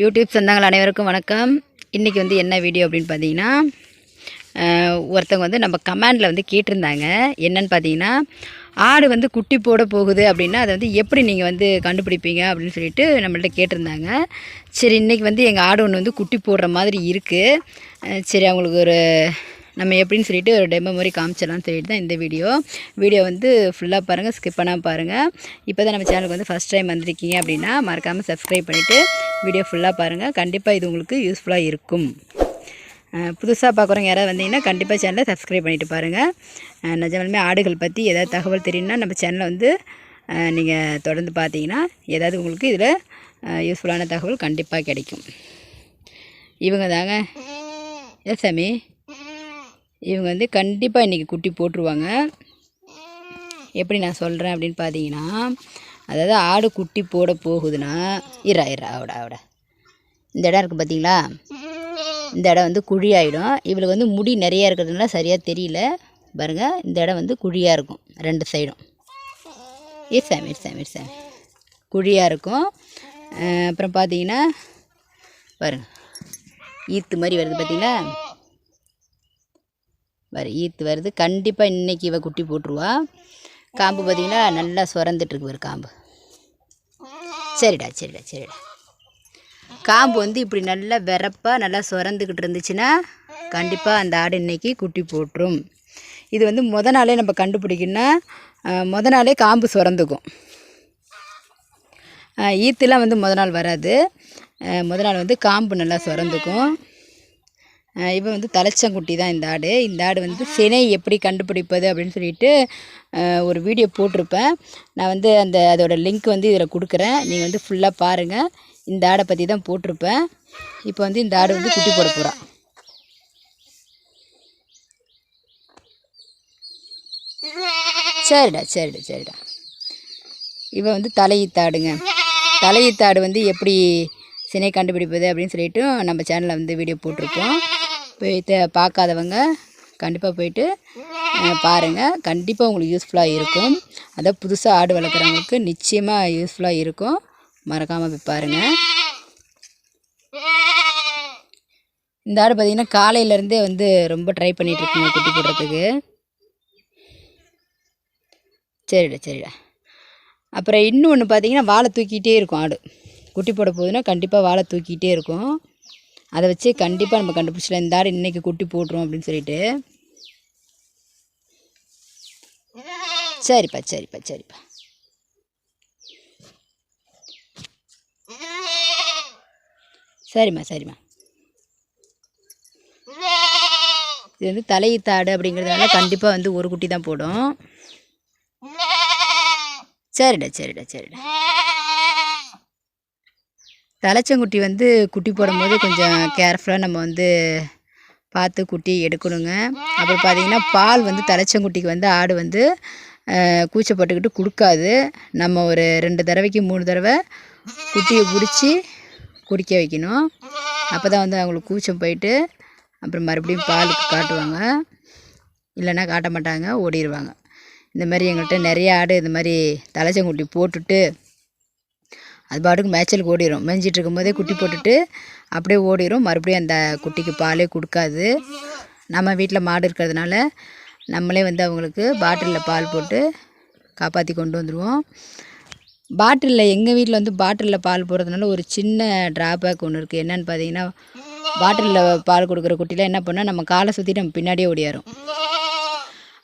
YouTube சொந்தங்கள் அனைவருக்கும் வணக்கம். இன்றைக்கி வந்து என்ன வீடியோ அப்படின்னு பார்த்தீங்கன்னா ஒருத்தவங்க வந்து நம்ம கமெண்டில் வந்து கேட்டிருந்தாங்க. என்னன்னு பார்த்தீங்கன்னா ஆடு வந்து குட்டி போட போகுது அப்படின்னா அதை வந்து எப்படி நீங்கள் வந்து கண்டுபிடிப்பீங்க அப்படின்னு சொல்லிட்டு நம்மள்ட்ட கேட்டிருந்தாங்க. சரி இன்றைக்கி வந்து எங்கள் ஆடு ஒன்று வந்து குட்டி போடுற மாதிரி இருக்குது சரி அவங்களுக்கு ஒரு நம்ம எப்படின்னு சொல்லிட்டு ஒரு டெமோ மாதிரி காமிச்சிடலாம்னு சொல்லிட்டு தான் இந்த வீடியோ வீடியோ வந்து ஃபுல்லாக பாருங்கள் ஸ்கிப் பண்ணால் பாருங்கள் இப்போ தான் நம்ம சேனலுக்கு வந்து ஃபஸ்ட் டைம் வந்திருக்கீங்க அப்படின்னா மறக்காமல் சப்ஸ்கிரைப் பண்ணிவிட்டு வீடியோ ஃபுல்லாக பாருங்கள் கண்டிப்பாக இது உங்களுக்கு யூஸ்ஃபுல்லாக இருக்கும். புதுசாக பார்க்குறவங்க யாராவது வந்தீங்கன்னா கண்டிப்பாக சேனலை சப்ஸ்கிரைப் பண்ணிவிட்டு பாருங்கள் நிஜமாலுமே ஆடுகள் பற்றி ஏதாவது தகவல் தெரியும்னா நம்ம சேனலை வந்து நீங்கள் தொடர்ந்து பார்த்தீங்கன்னா ஏதாவது உங்களுக்கு இதில் யூஸ்ஃபுல்லான தகவல் கண்டிப்பாக கிடைக்கும். இவங்க தாங்க. எஸ் சாமி. இவங்க வந்து கண்டிப்பாக இன்றைக்கி குட்டி போட்டுருவாங்க. எப்படி நான் சொல்கிறேன் அப்படின்னு பார்த்தீங்கன்னா அதாவது ஆடு குட்டி போட போகுதுன்னா இரா இரா அவட அவட. இந்த இடம் இருக்குது பார்த்தீங்களா இந்த இடம் வந்து குழி ஆகிடும் இவளுக்கு வந்து முடி நிறையா இருக்கிறதுனால சரியாக தெரியல. பாருங்க இந்த இடம் வந்து குழியாக இருக்கும் ரெண்டு சைடும். இர்சாமி இர்சாமி இர்சாமி குழியாக இருக்கும். அப்புறம் பார்த்தீங்கன்னா பாருங்கள் ஈத்து மாதிரி வருது பார்த்தீங்களா வர ஈத்து வருது. கண்டிப்பாக இன்றைக்கி இவ குட்டி போட்டுருவா. காம்பு பார்த்தீங்கன்னா நல்லா சுரந்துட்டுருக்கு ஒரு காம்பு. சரிடா சரிடா சரிடா. காம்பு வந்து இப்படி நல்லா வெறப்பாக நல்லா சுரந்துக்கிட்டு இருந்துச்சுன்னா கண்டிப்பாக அந்த ஆடு இன்றைக்கி குட்டி போட்டுரும். இது வந்து முத நாளே நம்ம கண்டுபிடிக்கணும்னா அஹ், முத நாளே காம்பு சுரந்துக்கும். ஈத்துலாம் வந்து முத நாள் வராது. முத நாள் வந்து காம்பு நல்லா சுரந்துக்கும். இவன் வந்து தலைச்சங்குட்டி தான் இந்த ஆடு. இந்த ஆடு வந்து சினை எப்படி கண்டுபிடிப்பது அப்படின்னு சொல்லிட்டு ஒரு வீடியோ போட்டிருப்பேன். நான் வந்து அந்த அதோடய லிங்க் வந்து இதில் கொடுக்குறேன். நீங்கள் வந்து ஃபுல்லாக பாருங்கள் இந்த ஆடை பற்றி தான் போட்டிருப்பேன். இப்போ வந்து இந்த ஆடு வந்து குட்டி போட போகிறான் சரிடா சரிடா சரிடா. இவன் வந்து தலையீத்தாடுங்க தலையீத்தாடு வந்து எப்படி சினை கண்டுபிடிப்பது அப்படின்னு சொல்லிட்டு நம்ம சேனலில் வந்து வீடியோ போட்டிருக்கோம். போயிட்டு பார்க்காதவங்க கண்டிப்பாக போயிட்டு பாருங்கள் கண்டிப்பாக உங்களுக்கு யூஸ்ஃபுல்லாக இருக்கும். அதான் புதுசாக ஆடு வளர்க்குறவங்களுக்கு நிச்சயமாக யூஸ்ஃபுல்லாக இருக்கும். மறக்காமல் போய் பாருங்கள் இந்த ஆடு பார்த்திங்கன்னா காலையிலேருந்தே வந்து ரொம்ப ட்ரை பண்ணிகிட்டு குட்டி போடுறதுக்கு. சரிடா சரிடா. அப்புறம் இன்னொன்று பார்த்தீங்கன்னா வாழை தூக்கிட்டே இருக்கும் ஆடு. குட்டி போட போகுதுன்னா கண்டிப்பாக வாழை தூக்கிட்டே இருக்கும். அதை வச்சு கண்டிப்பாக நம்ம கண்டுபிடிச்சிடலாம். இந்த ஆடு இன்றைக்கி குட்டி போட்டுரும் அப்படின்னு சொல்லிட்டு. சரிப்பா சரிப்பா சரிப்பா. சரிம்மா சரிம்மா. இது வந்து தலையீத்தாடு அப்படிங்கிறதுனால கண்டிப்பாக வந்து ஒரு குட்டி தான் போடும். சரிடா சரிடா சரிடா. தலைச்சங்குட்டி வந்து குட்டி போடும்போது கொஞ்சம் கேர்ஃபுல்லாக நம்ம வந்து பார்த்து குட்டி எடுக்கணுங்க. அப்புறம் பார்த்திங்கன்னா பால் வந்து தலைச்சங்குட்டிக்கு வந்து ஆடு வந்து கூச்சப்பட்டுக்கிட்டு கொடுக்காது. நம்ம ஒரு ரெண்டு தடவைக்கு மூணு தடவை குட்டியை பிடிச்சி குடிக்க வைக்கணும். அப்போ தான் வந்து அவங்களுக்கு கூச்சம் போயிட்டு அப்புறம் மறுபடியும் பாலுக்கு காட்டுவாங்க. இல்லைன்னா காட்ட மாட்டாங்க ஓடிடுவாங்க இந்த மாதிரி எங்கள்கிட்ட நிறைய ஆடு இந்த மாதிரி தலைச்சங்குட்டி போட்டுட்டு அது பாட்டுக்கு மேய்ச்சலுக்கு ஓடிடும் மேய்ஞ்சிட்டு இருக்கும்போதே குட்டி போட்டுட்டு அப்படியே ஓடிடும் மறுபடியும் அந்த குட்டிக்கு பாலே கொடுக்காது. நம்ம வீட்டில் மாடு இருக்கிறதுனால நம்மளே வந்து அவங்களுக்கு பாட்டிலில் பால் போட்டு காப்பாற்றி கொண்டு வந்துடுவோம் பாட்டிலில் எங்கள் வீட்டில் வந்து பாட்டிலில் பால் போடுறதுனால ஒரு சின்ன ட்ராபேக் ஒன்று இருக்குது என்னென்னு பார்த்தீங்கன்னா பாட்டிலில் பால் கொடுக்குற குட்டிலாம் என்ன பண்ணால் நம்ம காலை சுற்றி நம்ம பின்னாடியே ஓடியாரும்.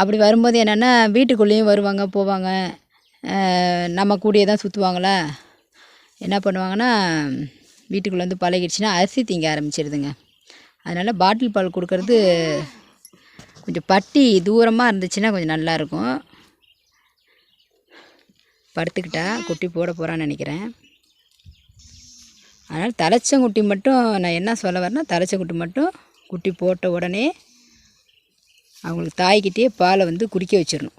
அப்படி வரும்போது என்னென்னா வீட்டுக்குள்ளேயும் வருவாங்க போவாங்க. நம்ம கூடயே தான் சுற்றுவாங்களா என்ன பண்ணுவாங்கன்னா வீட்டுக்குள்ளே வந்து பழகிடுச்சின்னா அரிசி திங்க ஆரம்பிச்சிடுதுங்க அதனால் பாட்டில் பால் கொடுக்கறது கொஞ்சம் பட்டி தூரமாக இருந்துச்சுன்னா கொஞ்சம் நல்லாயிருக்கும் படுத்துக்கிட்டா குட்டி போட போகிறான்னு நினைக்கிறேன். அதனால் தலைச்சங்குட்டி மட்டும் நான் என்ன சொல்ல வரேன்னா தலைச்சங்குட்டி மட்டும் குட்டி போட்ட உடனே அவங்களுக்கு தாய்கிட்டே பாலை வந்து குடிக்க வச்சிடணும்.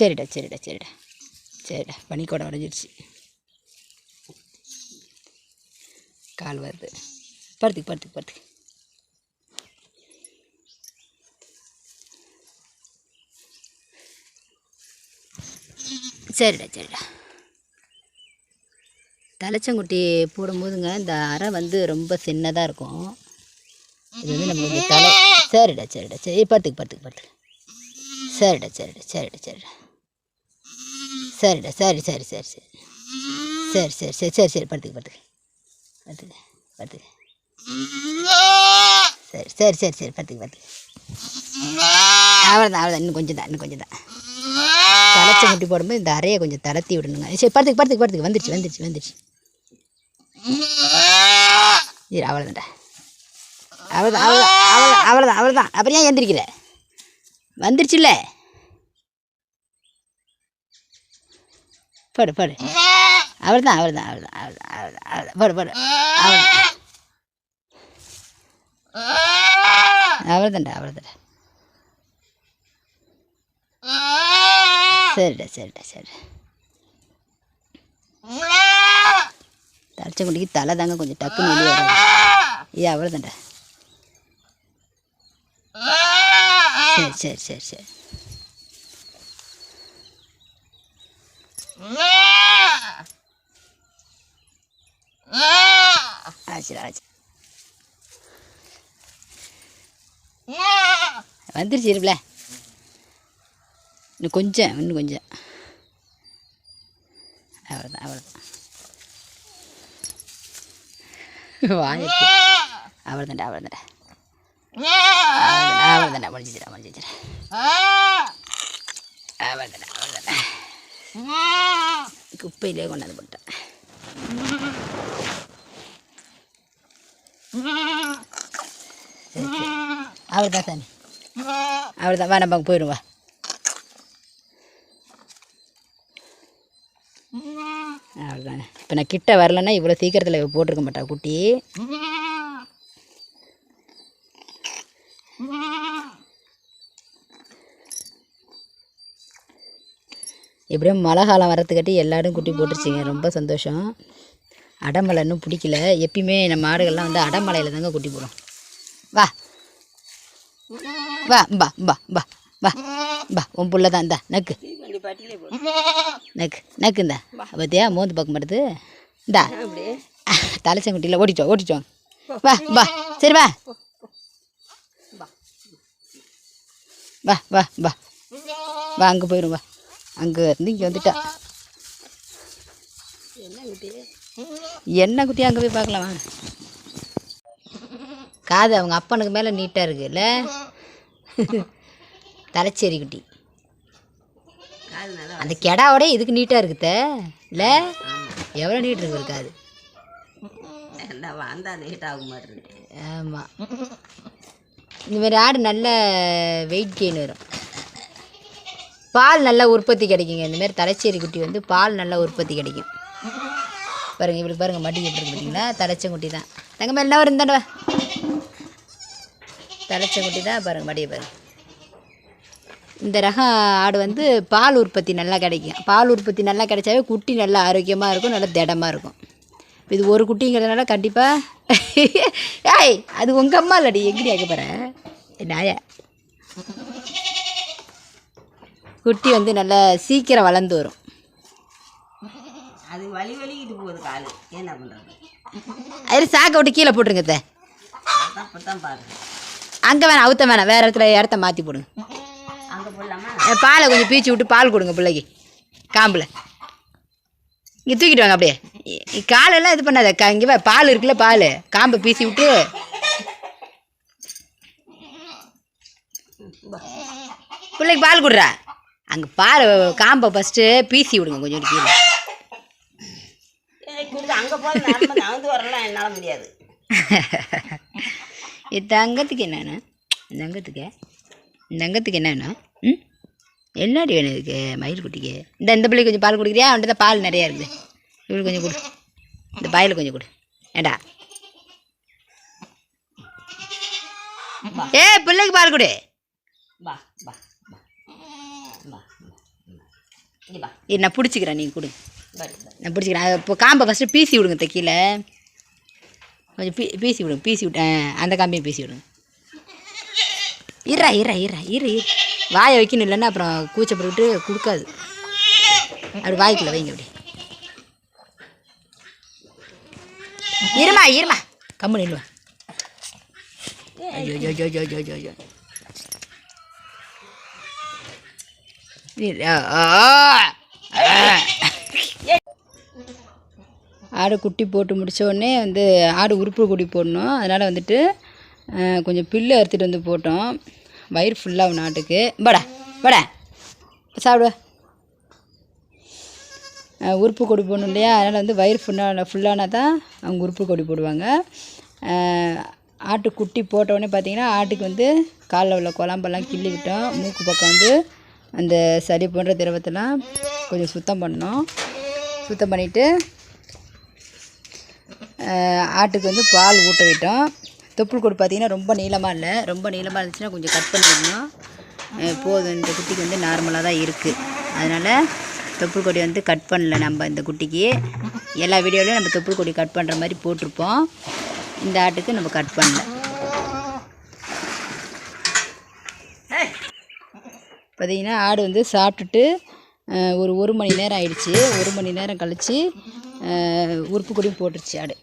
சரிடா சரிடா சரிடா சரிடா. பனிக்கூடம் உடஞ்சிருச்சு. கால் வருது படுத்துக்கு படுத்துக்கு படுத்துக்கு. சரிடா சரிடா. தலைச்சங்குட்டி போடும்போதுங்க இந்த அறை வந்து ரொம்ப சின்னதாக இருக்கும். இது வந்து நம்ம கொஞ்சம் தலை. சரிடா சரிடா சரி. படுத்துக்கு படுத்துக்கு படுத்துக்கு. சரிடா சரிடா சரிடா சரிடா. சரிடா சரி சரி சரி சரி. சரி சரி சரி சரி சரி படுத்துக்கு படுத்துக்கு. படுத்துக்கு படுத்துக்கு சரி சரி சரி சரி படுத்துக்கு படுத்துக்கு அவ்வளோதான் அவ்வளோதான் இன்னும் கொஞ்சம் தான் இன்னும் கொஞ்சம் தான். தலைச்ச முட்டி போடும்போது இந்த அறையை கொஞ்சம் தளர்த்தி விடணுங்க. சரி படுத்துக்கு படுத்துக்கு படுத்துக்கு வந்துருச்சு வந்துருச்சு வந்துருச்சு. சரி அவ்வளோதான்டா அவ்வளோதான் அவ்வளோதான் அவ்வளோதான் அவ்வளோதான் அப்புறம் ஏன் எந்திரிக்கிற? வந்துருச்சுல்ல. போடு போடு. அவர் தான் அவர் தான் அவர் தான் அவர் தான் அவர் தான் அவர் தான் போடு போடு அவர் அவர் தான்டா அவர் தான்டா சரிடா சரிடா சரிடா. தலைச்ச குண்டிக்கு தலை தாங்க கொஞ்சம் டக்குன்னு வெளியே வரும். ஏ அவர் தான்டா சரி சரி சரி சரி. Yeah! ஆச்சு ஆச்சு வந்துருச்சு இருப்பில. இன்னும் கொஞ்சம் இன்னும் கொஞ்சம். அவ்வளோதான் அவ்வளோதான் வாயத்து அவ்வளோதான்டா அவ்வளோதான்டா அவ்வளோதான்டா அவ்வளோதான்டா முடிஞ்சிச்சிடா முடிஞ்சிச்சிடா. அவ்வளோதான்டா அவ்வளோதான்டா குப்பையிலே கொண்டாந்து போட்டேன் அவ்வளோதான் சாமி அவ்வளோதான் வா நம்ம அங்கே போயிடும் வா. அவ்வளோதானே இப்போ நான் கிட்ட வரலன்னா இவ்வளோ சீக்கிரத்தில் போட்டிருக்க மாட்டா குட்டி. எப்படியும் மழை காலம் வரத்துக்காட்டி எல்லாரும் குட்டி போட்டுருச்சிங்க. ரொம்ப சந்தோஷம். அடமலை இன்னும் பிடிக்கல. எப்பயுமே நம்ம மாடுகள்லாம் வந்து அடமலையில் தாங்க குட்டி போடும் வா. வா பா பா பா பா பா உன் புள்ள தான் இந்தா நக்கு. நக்கு நக்கு இந்தா. பார்த்தியா மோந்து பார்க்க மாட்டுது. இந்தா. தலைச்சங்குட்டியில் ஓடிட்டோம் ஓடிட்டோம் வா வா. சரி வா. வா. வா வா வா. அங்கே போயிடும் வா. அங்கே இருந்து இங்கே வந்துட்டா. என்ன குட்டி அங்கே போய் பார்க்கலாம் காது அவங்க அப்பனுக்கு மேலே நீட்டாக இருக்குல்ல? தலைச்சேரி குட்டி. அந்த கெடாவோட இதுக்கு நீட்டாக இருக்குத இல்லை? எவ்வளோ நீட் இருக்கு இருக்காது ஆமாம் இந்த மாதிரி ஆடு நல்ல வெயிட் கெயின் வரும். பால் நல்லா உற்பத்தி கிடைக்குங்க. இந்த மாதிரி தலைச்சேரி குட்டி வந்து பால் நல்லா உற்பத்தி கிடைக்கும். பாருங்க இப்படி பாருங்க மடி எப்படி இருக்கு பார்த்தீங்களா தலைச்சங்குட்டி தான் தங்க மேலே என்ன வரும் தாண்டவா தலைச்சங்குட்டி தான் பாருங்க மடியை பாருங்க. இந்த ரகம் ஆடு வந்து பால் உற்பத்தி நல்லா கிடைக்கும். பால் உற்பத்தி நல்லா கிடைச்சாவே குட்டி நல்லா ஆரோக்கியமாக இருக்கும் நல்லா திடமாக இருக்கும். இது ஒரு குட்டிங்கிறதுனால கண்டிப்பாக ஏய் அது உங்கள் அம்மா இல்லடி எங்கடி ஆக்க போகிறேன் நாய? குட்டி வந்து நல்லா சீக்கிரம் வளர்ந்து வரும். அது வலி வலிக்கிட்டு போகுது காலு. என்ன பண்ணுறது அது சாக்கை விட்டு கீழே போட்டுருங்க தே தான் பாருங்க. அங்கே வேணாம் அவுத்த வேணாம் வேறு இடத்துல இடத்த மாற்றி போடுங்க. அங்கே போடலாமா? பாலை கொஞ்சம் பீச்சு விட்டு பால் கொடுங்க பிள்ளைக்கு. காம்பில். இங்கே தூக்கிட்டு வாங்க அப்படியே. காலெல்லாம் இது பண்ணாத கா இங்கே பால் இருக்குல்ல பால். காம்பை பீசி விட்டு. பிள்ளைக்கு பால் கொடுறா. அங்கே பால் காம்பை ஃபஸ்ட்டு பீசி விடுங்க கொஞ்சம் கீழே. போய் நடந்து நடந்து வரலாம் என்னால் முடியாது. இது அங்கத்துக்கு என்னண்ணா இந்த அங்கத்துக்கு இந்த அங்கத்துக்கு என்னண்ணா ம்? என்னடி வேணும் இதுக்கு? மயில் குட்டிக்கு. இந்த இந்த பிள்ளைக்கு கொஞ்சம் பால் குடிக்கிறியா? அவன்கிட்ட தான் பால் நிறையா இருக்குது. இவளுக்கு கொஞ்சம் கொடு. இந்த பாயில் கொஞ்சம் கொடு. ஏண்டா? ஏ பிள்ளைக்கு பால் கொடு. நான் பிடிச்சிக்கிறேன் நீங்கள் கொடு. நான் பிடிச்சிக்கிறேன். இப்போ காம்பை ஃபஸ்ட்டு பீசி விடுங்க தைக்கியில். கொஞ்சம் பீ பீசி விடுங்க பீசி விட்டேன் அந்த காம்பையும் பீசி விடுங்க. இறா இருறா இறா இரு வாயை வைக்கணும் இல்லைன்னா அப்புறம் கூச்சப்பட்டுட்டு கொடுக்காது. அப்படி வாய்க்குள்ள வைங்க அப்படி. இருமா இருமா. கம்மு நில்லுவா ஐயோ ஐயோ ஐயோ ஐயோ ஐயோ. ஐயோ ஜோ ஆ, ஆ. ஆடு குட்டி போட்டு முடித்தோடனே வந்து ஆடு உறுப்பு குடி போடணும். அதனால் வந்துட்டு கொஞ்சம் பில்லு அறுத்துட்டு வந்து போட்டோம். வயிறு ஃபுல்லாகும் நாட்டுக்கு படா படா சாப்பிடு. உறுப்பு கொடி போடணும் இல்லையா? அதனால் வந்து வயிறு ஃபுல்லான ஃபுல்லானா தான் அவங்க உறுப்பு கொடி போடுவாங்க. ஆட்டு குட்டி போட்டவுடனே பார்த்திங்கன்னா ஆட்டுக்கு வந்து காலில் உள்ள குழம்பெல்லாம் கிள்ளி விட்டோம். மூக்கு பக்கம் வந்து அந்த சளி போன்ற திரவத்தெல்லாம் கொஞ்சம் சுத்தம் பண்ணோம் சுத்தம் பண்ணிவிட்டு ஆட்டுக்கு வந்து பால் ஊட்ட விட்டோம். தொப்புள் கொடி பார்த்திங்கன்னா ரொம்ப நீளமாக இல்லை. ரொம்ப நீளமாக இருந்துச்சுன்னா கொஞ்சம் கட் பண்ணிடணும் போதும். இந்த குட்டிக்கு வந்து நார்மலாக தான் இருக்குது அதனால் தொப்புள் கொடி வந்து கட் பண்ணல நம்ம இந்த குட்டிக்கு. எல்லா வீடியோலையும் நம்ம தொப்புள் கொடி கட் பண்ணுற மாதிரி போட்டிருப்போம். இந்த ஆட்டுக்கு நம்ம கட் பண்ணல. பார்த்தீங்கன்னா ஆடு வந்து சாப்பிட்டுட்டு ஒரு ஒரு மணி நேரம் ஆயிடுச்சு. ஒரு மணி நேரம் கழித்து உறுப்பு கொடி போட்டுருச்சு ஆடு.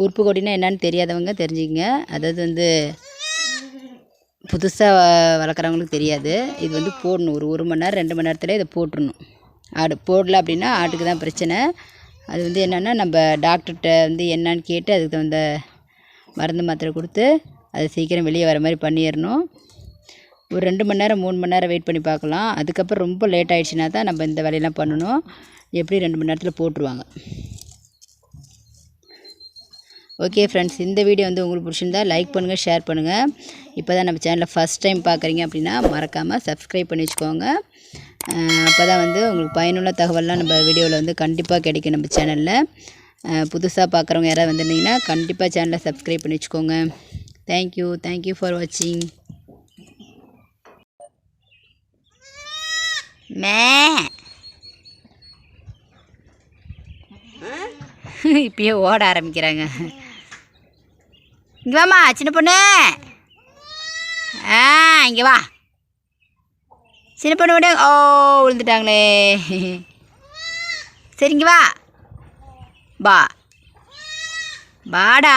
உறுப்பு கொடினா என்னன்னு தெரியாதவங்க தெரிஞ்சுக்கங்க. அதாவது வந்து புதுசாக வளர்க்குறவங்களுக்கு தெரியாது. இது வந்து போடணும். ஒரு ஒரு மணி நேரம் ரெண்டு மணி நேரத்தில் இதை போட்டுடணும் ஆடு போடல அப்படின்னா ஆட்டுக்கு தான் பிரச்சனை. அது வந்து என்னென்னா நம்ம டாக்டர்கிட்ட வந்து என்னன்னு கேட்டு அதுக்கு தகுந்த மருந்து மாத்திரை கொடுத்து அது சீக்கிரம் வெளியே வர மாதிரி பண்ணிடணும். ஒரு ரெண்டு மணி நேரம் மூணு மணி நேரம் வெயிட் பண்ணி பார்க்கலாம். அதுக்கப்புறம் ரொம்ப லேட் ஆகிடுச்சின்னா தான் நம்ம இந்த வேலையெல்லாம் பண்ணணும். எப்படி ரெண்டு மணி நேரத்தில் போட்டுருவாங்க. ஓகே ஃப்ரெண்ட்ஸ் இந்த வீடியோ வந்து உங்களுக்கு பிடிச்சிருந்தா லைக் பண்ணுங்கள் ஷேர் பண்ணுங்கள் இப்போ தான் நம்ம சேனலில் ஃபஸ்ட் டைம் பார்க்குறீங்க அப்படின்னா மறக்காமல் சப்ஸ்கிரைப் பண்ணி வச்சுக்கோங்க. அப்போ தான் வந்து உங்களுக்கு பயனுள்ள தகவல்லாம் நம்ம வீடியோவில் வந்து கண்டிப்பாக கிடைக்கும் நம்ம சேனலில் புதுசாக பார்க்குறவங்க யாராவது வந்திருந்தீங்கன்னா கண்டிப்பாக சேனலை சப்ஸ்கிரைப் பண்ணி வச்சுக்கோங்க. தேங்க்யூ தேங்க்யூ ஃபார் வாட்சிங் மே இப்பயே ஓட ஆரம்பிக்கிறாங்க இங்கே வாம்மா சின்ன பொண்ணு ஆ இங்கே வா சின்ன பொண்ணு விட ஓ விழுந்துட்டாங்களே சரி இங்கே வா பா வாடா